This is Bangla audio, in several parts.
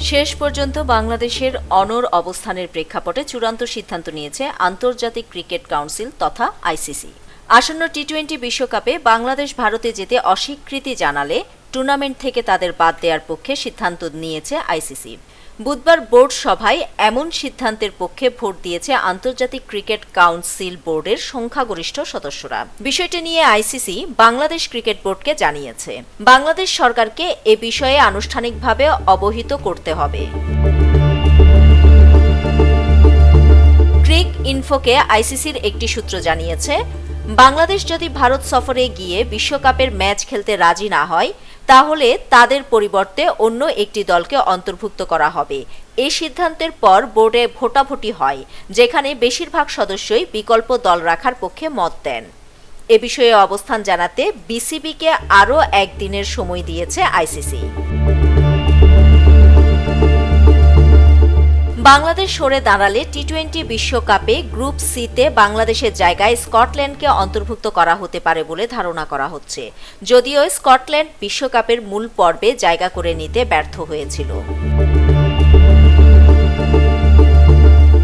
শেষ পর্যন্ত বাংলাদেশের অনর অবস্থানের প্রেক্ষাপটে চূড়ান্ত সিদ্ধান্ত নিয়েছে আন্তর্জাতিক ক্রিকেট কাউন্সিল তথা আইসিসি। আসন্ন টি টোয়েন্টি বিশ্বকাপে বাংলাদেশ ভারতে যেতে অস্বীকৃতি জানালে টুর্নামেন্ট থেকে তাদের বাদ দেওয়ার পক্ষে সিদ্ধান্ত নিয়েছে আইসিসি বুধবার বোর্ড সভায় এমন সিদ্ধান্তের পক্ষে ভোট দিয়েছে আন্তর্জাতিক ক্রিকেট কাউন্সিল বোর্ডের সংখ্যাগরিষ্ঠ সদস্যরা। বিষয়টি নিয়ে আইসিসি বাংলাদেশ ক্রিকেট বোর্ডকে জানিয়েছে। বাংলাদেশ সরকারকে এ বিষয়ে আনুষ্ঠানিকভাবে অবহিত করতে হবে। ইনফোকে আইসিসির একটি সূত্র জানিয়েছে, বাংলাদেশ যদি ভারত সফরে গিয়ে বিশ্বকাপের ম্যাচ খেলতে রাজি না হয়, তাহলে তাদের পরিবর্তে অন্য একটি দলকে অন্তর্ভুক্ত করা হবে। এই সিদ্ধান্তের পর বোর্ডে ভোটাভুটি হয়, যেখানে বেশিরভাগ সদস্যই বিকল্প দল রাখার পক্ষে মত দেন। এ বিষয়ে অবস্থান জানাতে বিসিবিকে আরও একদিনের সময় দিয়েছে আইসিসি। বাংলাদেশ সরে দাঁড়ালে টি টোয়েন্টি বিশ্বকাপে গ্রুপ সিতে বাংলাদেশের জায়গায় স্কটল্যান্ডকে অন্তর্ভুক্ত করা হতে পারে বলে ধারণা করা হচ্ছে। যদিও স্কটল্যান্ড বিশ্বকাপের মূল পর্বে জায়গা করে নিতে ব্যর্থ হয়েছিল।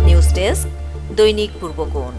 নিউজ ডেস্ক, দৈনিক পূর্বকোণ।